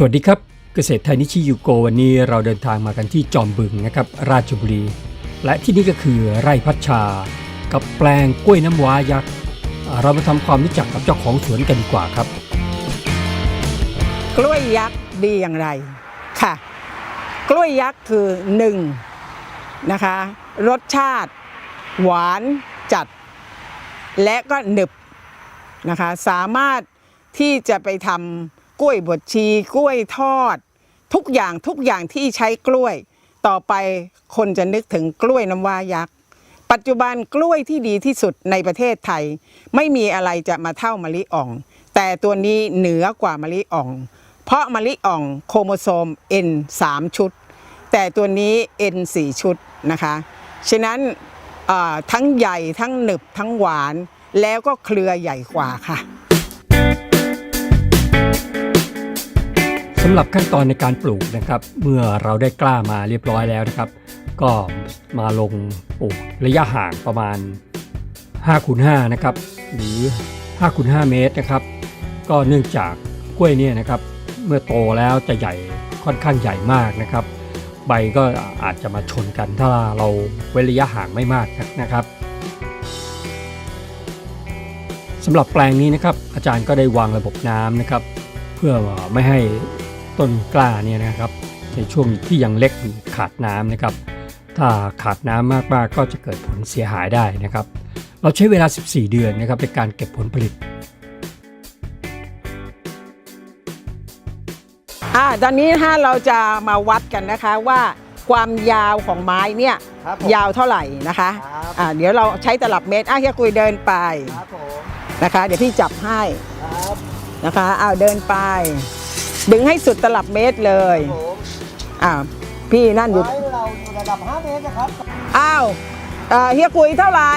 สวัสดีครับ เกษตรไทยนิชิยูโกวันนี้เราเดินทางมากันที่จอมบึงนะครับ ราชบุรี และที่นี่ก็คือไร่พัชชา กับแปลงกล้วยน้ำว้ายักษ์เรามาทำความรู้จักกับเจ้าของสวนกันดีกว่าครับ กล้วยยักษ์ดีอย่างไรค่ะ กล้วยยักษ์คือหนึ่งนะคะ รสชาติ หวานจัด และก็หนึบนะคะ สามารถที่จะไปทำ กล้วยบดชี กล้วยทอด ทุกอย่างทุกอย่างที่ใช้กล้วย ต่อไปคนจะนึกถึงกล้วยน้ำว้ายักษ์ปัจจุบันกล้วยที่ดีที่สุดในประเทศไทย ไม่มีอะไรจะมาเท่ามะลิอ่อง แต่ตัวนี้เหนือกว่ามะลิอ่อง เพราะมะลิอ่องโครโมโซม N 3 ชุด แต่ตัวนี้ N 4 ชุดนะคะฉะนั้นทั้งใหญ่ทั้งหนึบทั้งหวานแล้วก็เครือใหญ่กว่าค่ะำหรับขั้นตอนในการปลูกนะครับ เมื่อเราได้กล้ามาเรียบร้อยแล้วนะครับ ก็มาลงปลูกระยะห่างประมาณ5คูณ5นะครับ หรือ5คูณ5เมตรนะครับ ก็เนื่องจากกล้วยเนี่ยนะครับ เมื่อโตแล้วจะใหญ่ค่อนข้างใหญ่มากนะครับ ใบก็อาจจะมาชนกันถ้าเราเว้นระยะห่างไม่มากนะครับสำหรับแปลงนี้นะครับ อาจารย์ก็ได้วางระบบน้ำนะครับ เพื่อไม่ให้ ต้นกล้าเนี่ยนะครับ ในช่วงที่ยังเล็กอยู่ขาดน้ำนะครับ ถ้าขาดน้ำมากๆก็จะเกิดผลเสียหายได้นะครับ เราใช้เวลา 14 เดือนนะครับในการเก็บผลผลิตอ่าตอนนี้นะคะเราจะมาวัดกันนะคะว่าความยาวของไม้เนี่ยครับผมยาวเท่าไหร่นะคะครับ อ่าเดี๋ยวเราใช้ตลับเมตรอะเฮียกุยเดินไปครับผมนะคะ เดี๋ยวพี่จับให้ครับนะคะเอาเดินไป ดึงให้สุดตลับเมตรเลยผมอ่าพี่นั่นอยู่ไว้เราอยู่ระดับ 5 เมตรนะครับอ้าวเอ่อเฮียกุยเท่าไหร่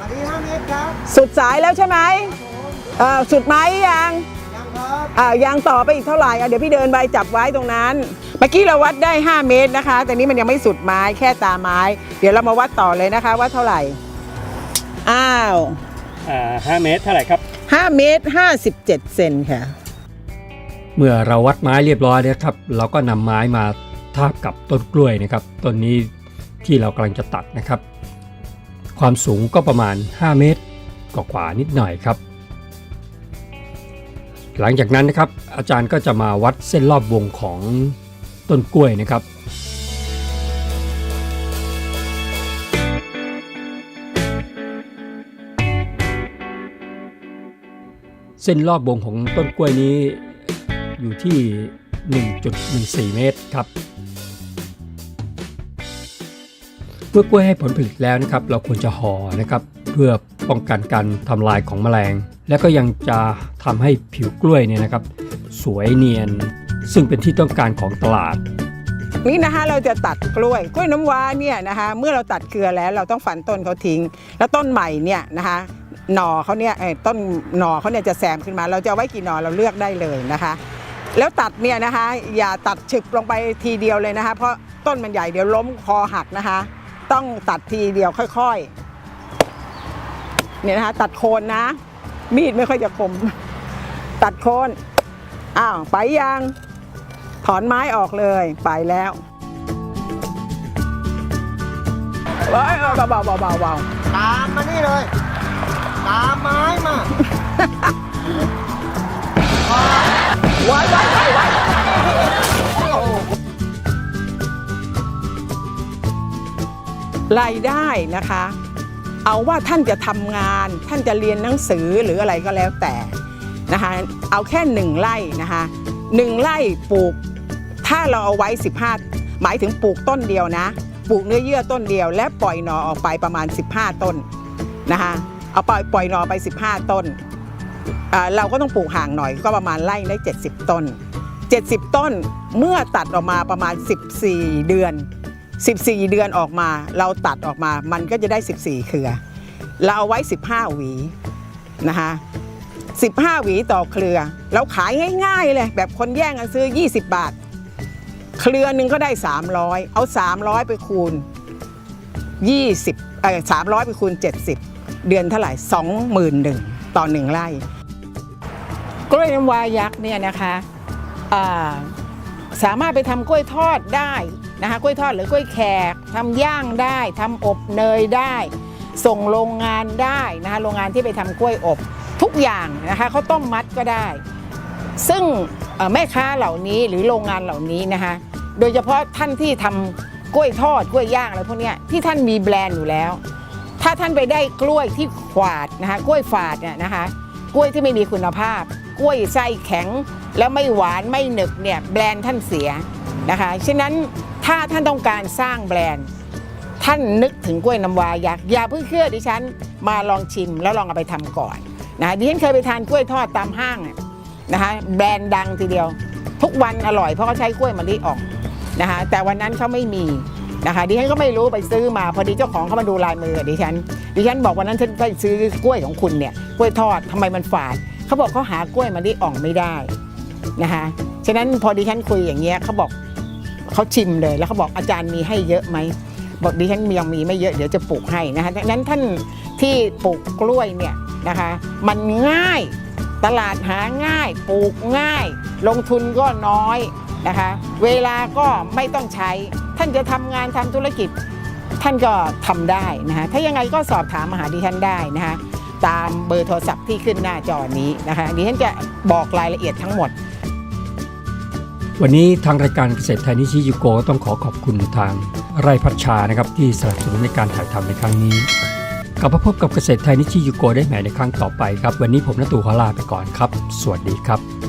มาที่5เมตรครับสุดสายแล้วใช่ไหมครับผมเอ่อสุดไหมยังยังครับอ่ายังต่อไปอีกเท่าไหร่อะเดี๋ยวพี่เดินไปจับไว้ตรงนั้น เมื่อกี้เราวัดได้ 5 เมตรนะคะ แต่นี้มันยังไม่สุดไม้แค่ตาไม้ เดี๋ยวเรามาวัดต่อเลยนะคะว่าเท่าไหร่อ้าว อ่า5เมตรเท่าไหร่ครับ 5 เมตร 57 เซนค่ะ เมื่อเราวัดไม้เรียบร้อยแล้วครับ เราก็นำไม้มาทาบกับต้นกล้วยนะครับต้นนี้ที่เรากำลังจะตัดนะครับ ความสูงก็ประมาณ 5 เมตรกว่านิดหน่อยครับ หลังจากนั้นนะครับ อาจารย์ก็จะมาวัดเส้นรอบวงของต้นกล้วยนะครับเส้นรอบวงของต้นกล้วยนี้ อยู่ที่ 1.14 เมตรครับ เมื่อกล้วยให้ผลผลิตแล้วนะครับ เราควรจะห่อนะครับเพื่อป้องกันการทำลายของแมลง และก็ยังจะทำให้ผิวกล้วยเนี่ยนะครับ สวยเนียน ซึ่งเป็นที่ต้องการของตลาดนี่นะคะเราจะตัดกล้วยกล้วยน้ำว้าเนี่ยนะคะ เมื่อเราตัดเครือแล้วเราต้องฝันต้นเขาทิ้ง แล้วต้นใหม่เนี่ยนะคะหน่อเขาเนี่ยต้นหน่อเขาเนี่ยจะแซมขึ้นมา เราจะไว้กี่หน่อเราเลือกได้เลยนะคะ แล้วตัดเนี่ยนะคะ อย่าตัดฉึกลงไปทีเดียวเลยนะคะ เพราะต้นมันใหญ่เดี๋ยวล้มคอหักนะคะ ต้องตัดทีเดียวค่อยๆเนี่ยนะคะตัดโคนนะ มีดไม่ค่อยจะคม ตัดโคนอ้าวไปยังถอนไม้ออกเลยไปแล้วเบาๆเบาๆเบาๆเบาตามมานี่เลย ตามไม้มา รายได้นะคะ เอาว่าท่านจะทำงาน ท่านจะเรียนหนังสือหรืออะไรก็แล้วแต่นะคะเอาแค่หนึ่งไร่นะคะหนึ่งไร่ปลูกถ้าเราเอาไว้ 15 หมายถึงปลูกต้นเดียวนะ ปลูกเนื้อเยื่อต้นเดียว และปล่อยหน่อออกไปประมาณ 15 ต้นนะคะเอาปล่อยปล่อยหน่อไป 15 ต้น เราก็ต้องปลูกห่างหน่อยก็ประมาณไร่ได้ 70 ต้น 70 ต้นเมื่อตัดออกมาประมาณ 14 เดือน 14 เดือนออกมา เราตัดออกมามันก็จะได้ 14 เครือ เราเอาไว้ 15 หวีนะคะ15 หวีต่อเครือ เราขายง่ายๆเลย แบบคนแย่งกันซื้อ 20 บาท เครือหนึ่งก็ได้ 300 เอา 300 ไปคูณ 20เอ่อ300 ไปคูณ 70 เดือนเท่าไหร่ 21,000ต่อ 1 ไร่ กล้วยน้ำวายักษ์เนี่ยนะคะาสามารถไปทำกล้วยทอดได้ นะคะกล้วยทอดหรือกล้วยแขกทำย่างได้ทำอบเนยได้ ส่งโรงงานได้นะคะโรงงานที่ไปทำกล้วยอบทุกอย่างนะคะเขาวต้มมัดก็ได้ ซึ่งแม่ค้าเหล่านี้หรือโรงงานเหล่านี้นะคะโดยเฉพาะท่านที่ทำกล้วยทอดกล้วยย่างอะไรพวกนี้ที่ท่านมีแบรนด์อยู่แล้ว ถ้าท่านไปได้กล้วยที่ขวาดนะคะกล้วยฝาดเนี่ยนะคะกล้วยที่ไม่มีคุณภาพ กล้วยไส้แข็ง แล้วไม่หวานไม่หนึบเนี่ยแบรนด์ท่านเสียนะคะฉะนั้น ถ้าท่านต้องการสร้างแบรนด์ ท่านนึกถึงกล้วยน้ำวาอยากอย่าเพิ่งเชื่อดิฉันมาลองชิมแล้วลองเอาไปทำก่อนนะดิฉันเคยไปทานกล้วยทอดตามห้างนะคะแบรนด์ดังทีเดียว ทุกวันอร่อยเพราะเขาใช้กล้วยมะลิออกนะคะแต่วันนั้นเขาไม่มีนะคะดิฉันก็ไม่รู้ไปซื้อมาพอดีเจ้าของเขามาดูลายมือดิฉันดิฉันบอกวันนั้นฉันไปซื้อกล้วยของคุณเนี่ยกล้วยทอดทำไมมันฝาดเขาบอกเขาหากล้วยมะลิอ่องไม่ได้นะคะฉะนั้นพอดิฉันคุยอย่างเงี้ยเขาบอก เขาชิมเลยแล้วเขาบอกอาจารย์มีให้เยอะไหมบอกดิฉันยังมีไม่เยอะเดี๋ยวจะปลูกให้นะคะดังนั้นท่านที่ปลูกกล้วยเนี่ยนะคะมันง่ายตลาดหาง่ายปลูกง่าย ลงทุนก็น้อยนะคะเวลาก็ไม่ต้องใช้ ท่านจะทำงานทำธุรกิจ ท่านก็ทำได้นะคะถ้ายังไงก็สอบถามมาหาดิฉันได้นะคะตามเบอร์โทรศัพท์ที่ขึ้นหน้าจอนี้นะคะดิฉันจะบอกรายละเอียดทั้งหมด วันนี้ทางรายการเกษตรไทยนิชิยูโกต้องขอขอบคุณทางไร่พัชชานะครับที่สนับสนุนในการถ่ายทำในครั้งนี้ กลับมาพบกับเกษตรไทยนิชิยูโกได้ใหม่ในครั้งต่อไปครับ วันนี้ผมนตูขอลาไปก่อนครับ สวัสดีครับ